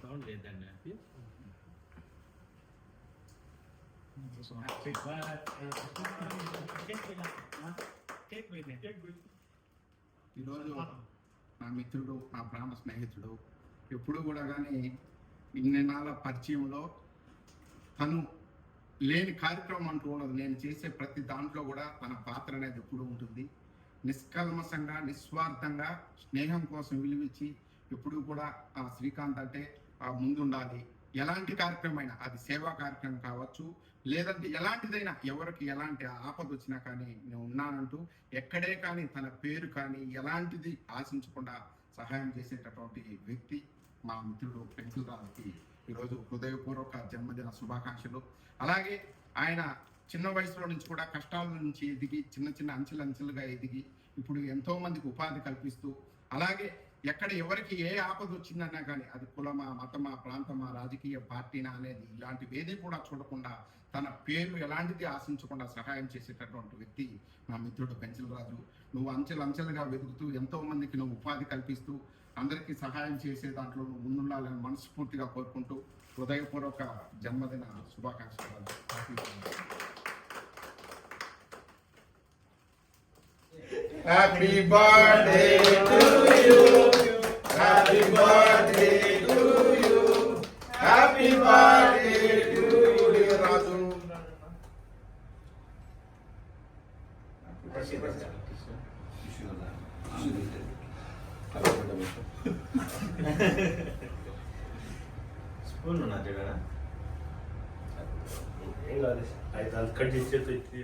Sound లేదండి ఈరోజు నా మిత్రుడు నా ప్రాణ స్నేహితుడు ఎప్పుడు కూడా కానీ ఇన్ని నాళ్ళ పరిచయంలో తను లేని కార్యక్రమం అంటూ ఉండదు. నేను చేసే ప్రతి దాంట్లో కూడా తన పాత్ర అనేది ఎప్పుడు ఉంటుంది. నిష్కల్మషంగా నిస్వార్థంగా స్నేహం కోసం విలువిచ్చి ఎప్పుడు కూడా ఆ శ్రీకాంత్ అంటే ముందుండాలి. ఎలాంటి కార్యక్రమం అయినా అది సేవా కార్యక్రమం కావచ్చు లేదంటే ఎలాంటిదైనా ఎవరికి ఎలాంటి ఆపద వచ్చినా కానీ నేను ఉన్నానంటూ ఎక్కడే కానీ తన పేరు కానీ ఎలాంటిది ఆశించకుండా సహాయం చేసేటటువంటి వ్యక్తి మా మిత్రుడు పెంకులరావుకి ఈరోజు హృదయపూర్వక జన్మదిన శుభాకాంక్షలు. అలాగే ఆయన చిన్న వయసులో నుంచి కూడా కష్టాల నుంచి ఎదిగి చిన్న చిన్న అంచెలు అంచెలుగా ఎదిగి ఇప్పుడు ఎంతో మందికి ఉపాధి కల్పిస్తూ అలాగే ఎక్కడ ఎవరికి ఏ ఆపద వచ్చిందన్నా కానీ అది కులమా మతమా ప్రాంతమా రాజకీయ పార్టీనా అనేది ఇలాంటివి ఏది కూడా చూడకుండా తన పేరు ఎలాంటిది ఆశించకుండా సహాయం చేసేటటువంటి వ్యక్తి నా మిత్రుడు పెంచలరాజు. నువ్వు అంచెలంచెలుగా వెతుకుతూ ఎంతో మందికి నువ్వు ఉపాధి కల్పిస్తూ అందరికీ సహాయం చేసే దాంట్లో నువ్వు ముందుండాలని మనస్ఫూర్తిగా కోరుకుంటూ హృదయపూర్వక జన్మదిన శుభాకాంక్షలు. Happy birthday to you. Happy birthday to you. Happy birthday to you, dear Raju. Spoon ಮಾಡ್ತೀರಾ ಇಲ್ಲ ಅದು ಆಯ್ತು ಅಲ್ಲಿ ಕಡ್ಡಿ ಸೇರ್ತೈತಿ